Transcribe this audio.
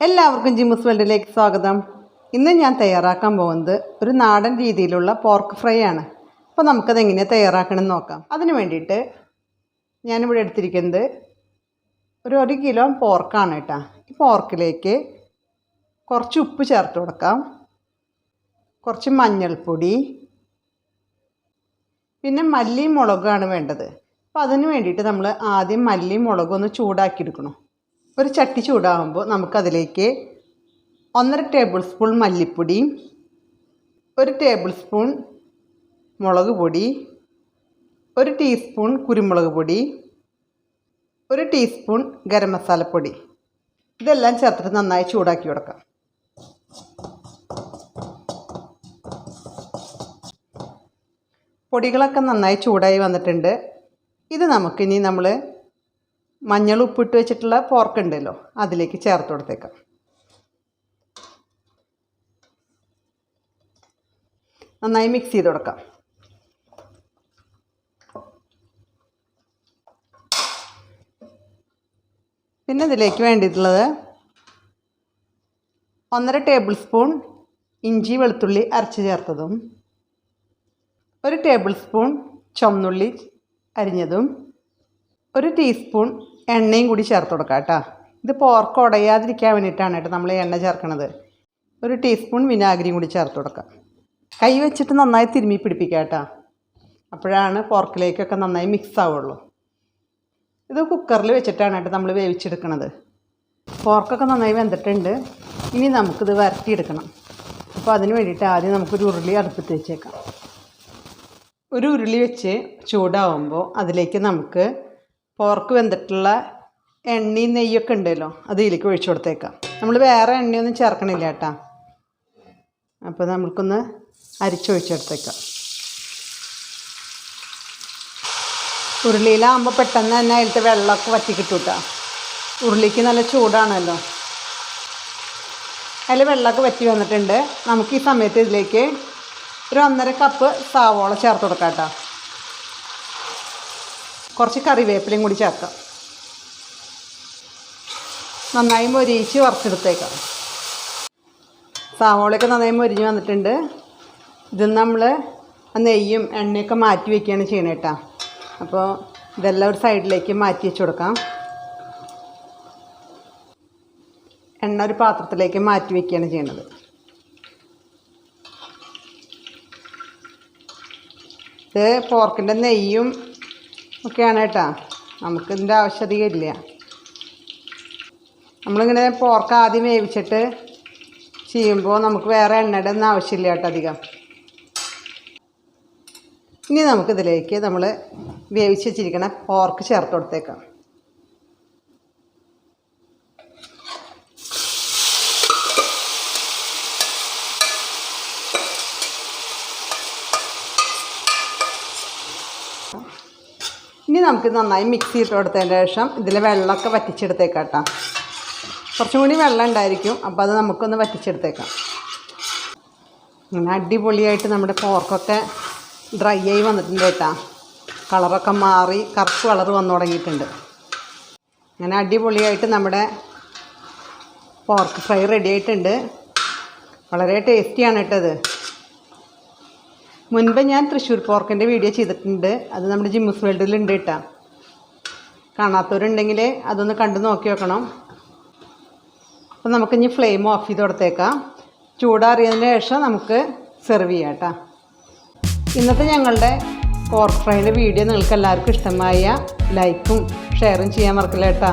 എല്ലാവർക്കും ജിമ്മുസ് വേൾഡിലേക്ക് സ്വാഗതം. ഇന്ന് ഞാൻ തയ്യാറാക്കാൻ പോകുന്നത് ഒരു നാടൻ രീതിയിലുള്ള പോർക്ക് ഫ്രൈ ആണ്. അപ്പോൾ നമുക്കത് എങ്ങനെയാണ് തയ്യാറാക്കണമെന്ന് നോക്കാം. അതിന് വേണ്ടിയിട്ട് ഞാനിവിടെ എടുത്തിരിക്കുന്നത് ഒരു ഒരു കിലോ പോർക്കാണ് കേട്ടോ. ഈ പോർക്കിലേക്ക് കുറച്ച് ഉപ്പ് ചേർത്ത് കൊടുക്കാം. കുറച്ച് മഞ്ഞൾപ്പൊടി. പിന്നെ മല്ലിയും മുളകുമാണ് വേണ്ടത്. അപ്പോൾ അതിന് വേണ്ടിയിട്ട് നമ്മൾ ആദ്യം മല്ലിയും മുളകും ഒന്ന് ചൂടാക്കി എടുക്കണം ഒരു ചട്ടി ചൂടാകുമ്പോൾ നമുക്കതിലേക്ക് ഒന്നര ടേബിൾ സ്പൂൺ മല്ലിപ്പൊടി ഒരു ടേബിൾ സ്പൂൺ മുളക് പൊടി ഒരു ടീസ്പൂൺ കുരുമുളക് പൊടി ഒരു ടീസ്പൂൺ ഗരം മസാലപ്പൊടി ഇതെല്ലാം ചേർത്തിട്ട് നന്നായി ചൂടാക്കി കൊടുക്കാം. പൊടികളൊക്കെ നന്നായി ചൂടായി വന്നിട്ടുണ്ട്. ഇത് നമുക്കിനി നമ്മൾ മഞ്ഞൾ ഉപ്പിട്ട് വെച്ചിട്ടുള്ള പോർക്ക് ഉണ്ടല്ലോ അതിലേക്ക് ചേർത്ത് കൊടുത്തേക്കാം. നന്നായി മിക്സ് ചെയ്ത് കൊടുക്കാം. പിന്നെ ഇതിലേക്ക് വേണ്ടിയിട്ടുള്ളത് ഒന്നര ടേബിൾ സ്പൂൺ ഇഞ്ചി വെളുത്തുള്ളി അരച്ച് ചേർത്തതും ഒരു ടേബിൾ സ്പൂൺ ചുമന്നുള്ളി അരിഞ്ഞതും ഒരു ടീസ്പൂൺ എണ്ണയും കൂടി ചേർത്ത് കൊടുക്കാം കേട്ടോ. ഇത് പോർക്ക് ഉടയാതിരിക്കാൻ വേണ്ടിയിട്ടാണ് കേട്ടോ നമ്മൾ എണ്ണ ചേർക്കണത്. ഒരു ടീസ്പൂൺ വിനാഗിരിയും കൂടി ചേർത്ത് കൊടുക്കാം. കൈ വെച്ചിട്ട് നന്നായി തിരുമ്മി പിടിപ്പിക്കുക കേട്ടോ. അപ്പോഴാണ് പോർക്കിലേക്കൊക്കെ നന്നായി മിക്സ് ആവുള്ളൂ. ഇത് കുക്കറിൽ വെച്ചിട്ടാണ് കേട്ടോ നമ്മൾ വേവിച്ചെടുക്കണത്. പോർക്കൊക്കെ നന്നായി വെന്തിട്ടുണ്ട്. ഇനി നമുക്കിത് വരട്ടിയെടുക്കണം. അപ്പോൾ അതിന് വേണ്ടിയിട്ട് ആദ്യം നമുക്കൊരു ഉരുളി അടുപ്പത്ത് വെച്ചേക്കാം. ഒരു ഉരുളി വെച്ച് ചൂടാവുമ്പോൾ അതിലേക്ക് നമുക്ക് പോർക്ക് വെന്തിട്ടുള്ള എണ്ണയും നെയ്യൊക്കെ ഉണ്ടല്ലോ അത് ഇതിലേക്ക് ഒഴിച്ചു കൊടുത്തേക്കാം. നമ്മൾ വേറെ എണ്ണയൊന്നും ചേർക്കണില്ല കേട്ടോ. അപ്പോൾ നമുക്കൊന്ന് അരിച്ചൊഴിച്ചെടുത്തേക്കാം ഉരുളിയിലാകുമ്പോൾ പെട്ടെന്ന് തന്നെ അതിലത്തെ വെള്ളമൊക്കെ വറ്റി കിട്ടും കേട്ടോ ഉരുളിക്ക് നല്ല ചൂടാണല്ലോ. അതിൽ വെള്ളമൊക്കെ വറ്റി വന്നിട്ടുണ്ട്. നമുക്ക് ഈ സമയത്ത് ഇതിലേക്ക് ഒരു ഒന്നര കപ്പ് സാവോള ചേർത്ത് കൊടുക്കാം കേട്ടോ കുറച്ച് കറിവേപ്പിലയും കൂടി ചേർക്കാം. നന്നായി മൊരിയിച്ച് വറുത്തെടുത്തേക്കാം. സാവോളയൊക്കെ നന്നായി മൊരിഞ്ഞ് വന്നിട്ടുണ്ട്. ഇത് നമ്മൾ നെയ്യും എണ്ണയൊക്കെ മാറ്റി വയ്ക്കുകയാണ് ചെയ്യണേ കേട്ടോ അപ്പോൾ ഇതെല്ലാം ഒരു സൈഡിലേക്ക് മാറ്റി വെച്ച് കൊടുക്കാം. എണ്ണ ഒരു പാത്രത്തിലേക്ക് മാറ്റി വയ്ക്കുകയാണ് ചെയ്യണത്. ഇത് പോർക്കിന്റെ നെയ്യും ഒക്കെയാണ് കേട്ടോ. നമുക്കിതിന്റെ ആവശ്യധികം ഇല്ല നമ്മളിങ്ങനെ പോർക്ക് ആദ്യം വേവിച്ചിട്ട് ചെയ്യുമ്പോൾ നമുക്ക് വേറെ എണ്ണയുടെ ഒന്നും ആവശ്യമില്ല കേട്ടോ അധികം. ഇനി നമുക്കിതിലേക്ക് നമ്മൾ വേവിച്ച് വെച്ചിരിക്കണ പോർക്ക് ചേർത്ത് കൊടുത്തേക്കാം. ഇനി നമുക്ക് നന്നായി മിക്സ് ചെയ്ത് കൊടുത്തതിന് ശേഷം ഇതിൽ വെള്ളമൊക്കെ വറ്റിച്ചെടുത്തേക്കാം കേട്ടോ കുറച്ചും കൂടി വെള്ളം ഉണ്ടായിരിക്കും അപ്പോൾ അത് നമുക്കൊന്ന് വറ്റിച്ചെടുത്തേക്കാം. അങ്ങനെ അടിപൊളിയായിട്ട് നമ്മുടെ പോർക്കൊക്കെ ഡ്രൈ ആയി വന്നിട്ടുണ്ട് കേട്ടോ. കളറൊക്കെ മാറി കറുപ്പ് കളർ വന്നു തുടങ്ങിയിട്ടുണ്ട്. അങ്ങനെ അടിപൊളിയായിട്ട് നമ്മുടെ പോർക്ക് ഫ്രൈ റെഡി ആയിട്ടുണ്ട്. വളരെ ടേസ്റ്റിയാണ് കേട്ടത് മുൻപ് ഞാൻ തൃശ്ശൂർ പോർക്കിന്റെ വീഡിയോ ചെയ്തിട്ടുണ്ട്. അത് നമ്മുടെ ജിമ്മസ് വേൾഡിൽ വേൾഡിലുണ്ട് കേട്ടോ. കാണാത്തവരുണ്ടെങ്കിൽ അതൊന്ന് കണ്ടു നോക്കി വെക്കണം. അപ്പോൾ നമുക്കിനി ഫ്ലെയിം ഓഫ് ചെയ്ത് കൊടുത്തേക്കാം. ചൂടാറിയതിന് ശേഷം നമുക്ക് സെർവ് ചെയ്യാം ഇന്നത്തെ ഞങ്ങളുടെ പോർക്ക് ഫ്രൈന്റെ വീഡിയോ നിങ്ങൾക്ക് എല്ലാവർക്കും ഇഷ്ടമായ ലൈക്കും ഷെയറും ചെയ്യാൻ മറക്കില്ല കേട്ടോ.